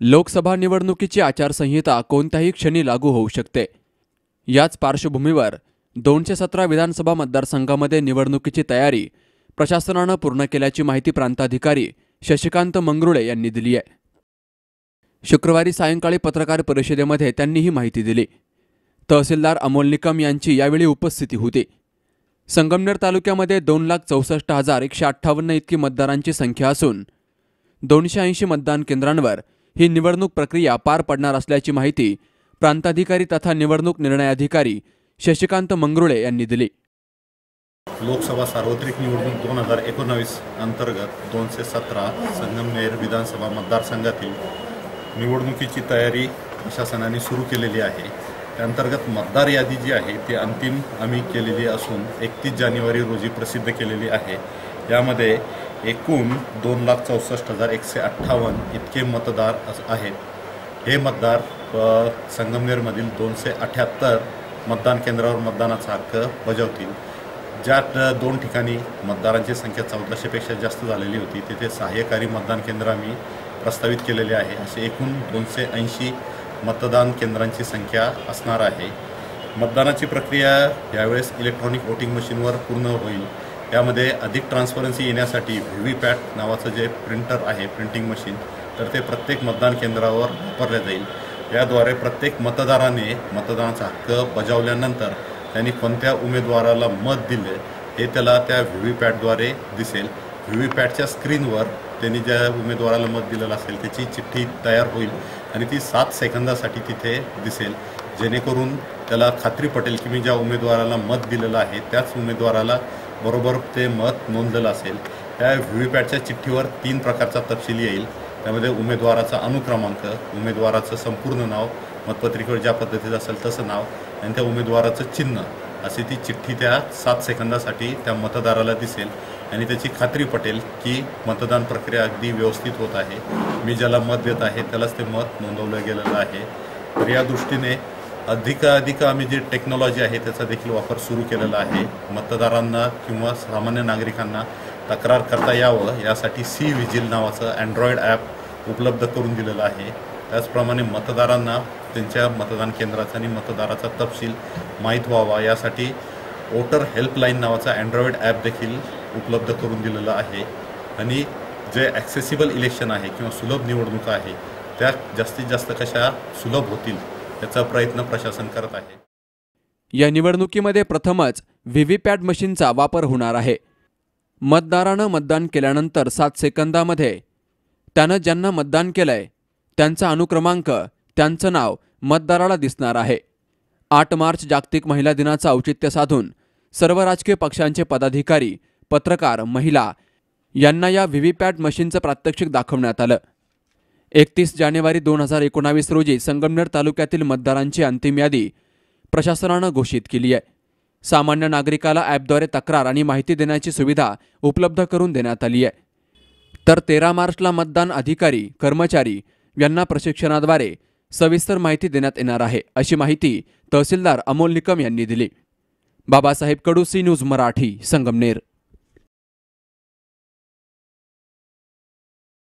लोकसभा निवडणुकीची आचारसंहिता कोणत्याही क्षणी लागू होऊ शकते. याच पार्श्वभूमीवर दोनशे सतरा विधानसभा मतदारसंघामध्ये निवडणुकीची तयारी प्रशासनानं पूर्ण केल्याची माहिती प्रांताधिकारी शशिकांत मंगरुळे यांनी दिली आहे. शुक्रवारी सायंकाळी पत्रकार परिषदेमध्ये त्यांनी ही माहिती दिली. तहसीलदार अमोल निकम यांची यावेळी उपस्थिती होती. संगमनेर तालुक्यामध्ये दोन लाख चौसष्ट हजार एकशे अठ्ठावन्न इतकी मतदारांची संख्या असून दोनशे ऐंशी मतदान केंद्रांवर ही निवडणूक प्रक्रिया पार पडणार असल्याची माहिती प्रांताधिकारी तथा निवडणूक निर्णय अधिकारी शशिकांत मंगरुळे यांनी दिली. लोकसभा सार्वत्रिक निवडणूक दोन हजार एकोणावीस अंतर्गत दोनशे सतरा संगमनेर विधानसभा मतदारसंघातील निवडणुकीची तयारी प्रशासनाने सुरू केलेली आहे. त्याअंतर्गत मतदार यादी जी आहे ती अंतिम आम्ही केलेली असून एकतीस जानेवारी रोजी प्रसिद्ध केलेली आहे. यामध्ये एकूण दोन लाख चौसष्ट हजार एकशे अठ्ठावन्न इतके मतदार अस- आहेत. हे मतदार संगमनेरमधील दोनशे अठ्ठ्याहत्तर मतदान केंद्रावर मतदानाचा हक्क बजावतील. ज्यात दोन ठिकाणी मतदारांची संख्या चौदाशेपेक्षा जास्त झालेली होती. तिथे सहाय्यकारी मतदान केंद्र आम्ही प्रस्तावित केलेले आहे. असे एकूण दोनशे ऐंशी मतदान केंद्रांची संख्या असणार आहे. मतदानाची प्रक्रिया यावेळेस इलेक्ट्रॉनिक वोटिंग मशीनवर पूर्ण होईल. यामध्ये अधिक ट्रान्सपरन्सी येण्यासाठी व्ही व्ही पॅट नावाचं जे प्रिंटर आहे प्रिंटिंग मशीन तर ते प्रत्येक मतदान केंद्रावर वापरले जाईल. याद्वारे प्रत्येक मतदाराने मतदानाचा हक्क बजावल्यानंतर त्यांनी कोणत्या उमेदवाराला मत दिले हे त्याला त्या व्ही व्ही पॅटद्वारे दिसेल. व्ही व्ही पॅटच्या स्क्रीनवर त्यांनी ज्या उमेदवाराला मत दिलेलं असेल त्याची चिठ्ठी तयार होईल आणि ती सात सेकंदासाठी तिथे दिसेल. जेणेकरून त्याला खात्री पटेल की मी ज्या उमेदवाराला मत दिलेलं आहे त्याच उमेदवाराला बरोबर ते मत नोंदलेलं असेल त्या व्ही व्ही पॅटच्या चिठ्ठीवर तीन प्रकारचा तपशील येईल. त्यामध्ये उमेदवाराचा अनुक्रमांक उमेदवाराचं संपूर्ण नाव मतपत्रिकेवर ज्या पद्धतीचं असेल तसं नाव आणि त्या उमेदवाराचं चिन्ह. अशी ती चिठ्ठी त्या सात सेकंदासाठी त्या मतदाराला दिसेल. आणि त्याची खात्री पटेल की मतदान प्रक्रिया अगदी व्यवस्थित होत आहे. मी ज्याला मत देत आहे त्यालाच ते मत नोंदवलं गेलेलं आहे. तर या दृष्टीने अधिकाधिक आम्ही जे टेक्नॉलॉजी आहे त्याचा देखील वापर सुरू केलेला आहे. मतदारांना किंवा सामान्य नागरिकांना तक्रार करता यावं. यासाठी सी विजिल नावाचं अँड्रॉइड ॲप उपलब्ध करून दिलेलं आहे. त्याचप्रमाणे मतदारांना त्यांच्या मतदान केंद्राचा आणि मतदाराचा तपशील माहीत व्हावा. यासाठी वोटर हेल्पलाईन नावाचा अँड्रॉइड ॲप देखील उपलब्ध करून दिलेलं आहे. आणि जे ॲक्सेसिबल इलेक्शन आहे किंवा सुलभ निवडणुका आहे त्या जास्तीत जास्त कशा सुलभ होतील? याचा प्रयत्न प्रशासन करत आहे. या निवडणुकीमध्ये प्रथमच व्हीव्हीपॅट मशीनचा वापर होणार आहे. मतदारानं मतदान केल्यानंतर सात सेकंदामध्ये त्यानं ज्यांना मतदान केलंय त्यांचा अनुक्रमांक त्यांचं नाव मतदाराला दिसणार आहे. आठ मार्च जागतिक महिला दिनाचं औचित्य साधून सर्व राजकीय पक्षांचे पदाधिकारी पत्रकार महिला यांना या व्हीव्हीपॅट मशीनचं प्रात्यक्षिक दाखवण्यात आलं. एकतीस जानेवारी दोन हजार एकोणावीस रोजी संगमनेर तालुक्यातील मतदारांची अंतिम यादी प्रशासनानं घोषित केली आहे. सामान्य नागरिकाला ॲपद्वारे तक्रार आणि माहिती देण्याची सुविधा उपलब्ध करून देण्यात आली आहे. तर तेरा मार्चला मतदान अधिकारी कर्मचारी यांना प्रशिक्षणाद्वारे सविस्तर माहिती देण्यात येणार आहे अशी माहिती तहसीलदार अमोल निकम यांनी दिली. Babasaheb Kadu C news Marathi Sangamner.